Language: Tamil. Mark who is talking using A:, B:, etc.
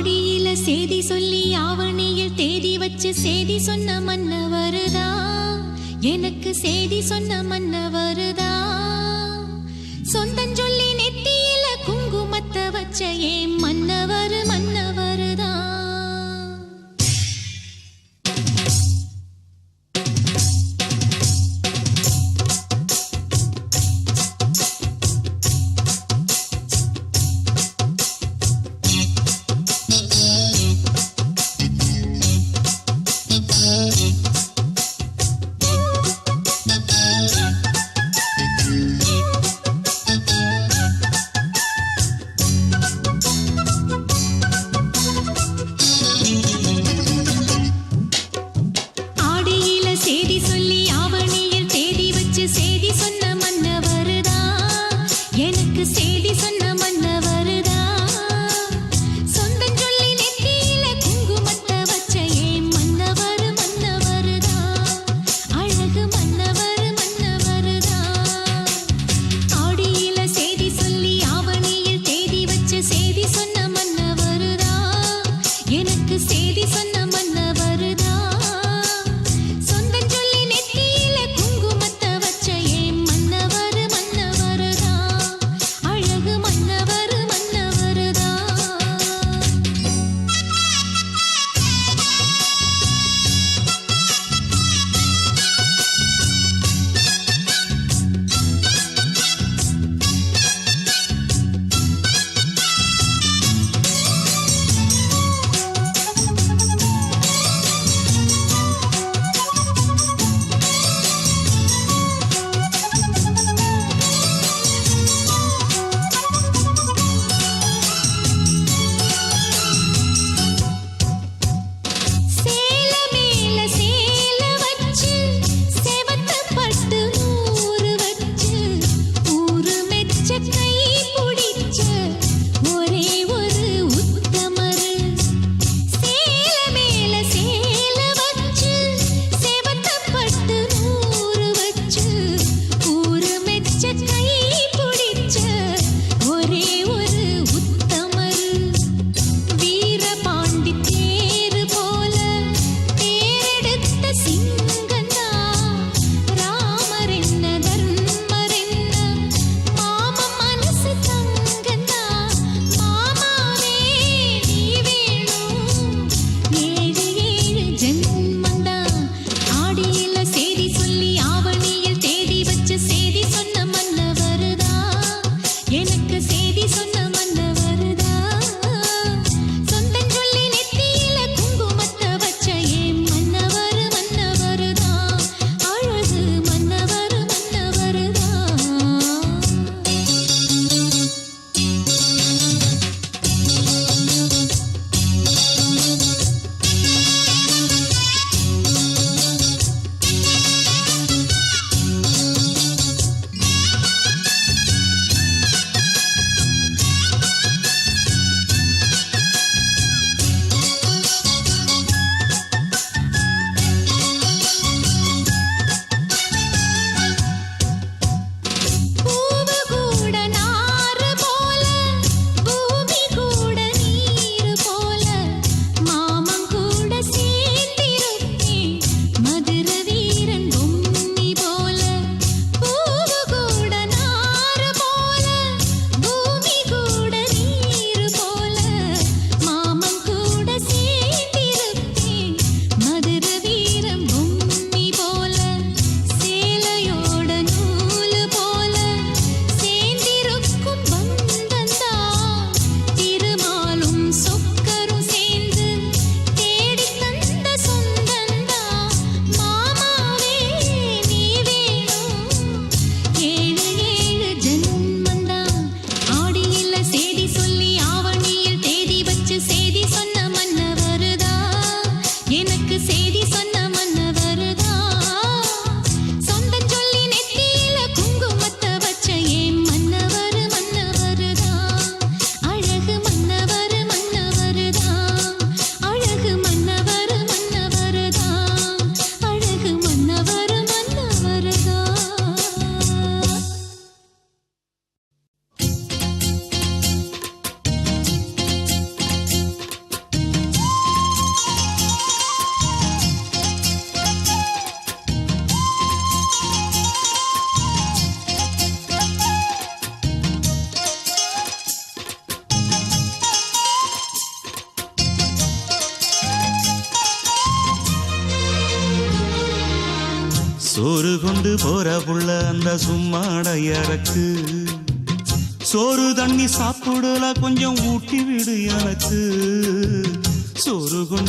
A: ஆடியில சேதி சொல்லி ஆவணியில் தேதி வச்சு சேதி சொன்ன மன்னவருதா? எனக்கு சேதி சொன்ன மன்னவருதா? சொந்தம் சொல்லி நெத்தியில குங்குமத்தை வச்ச ஏன்
B: சோறு கொண்டு போற புள்ள அந்த சும்மாடையறக்கு சோறு தண்ணி சாப்பிடல கொஞ்சம் ஊட்டி விடு எனக்கு. சோறு கொண்டு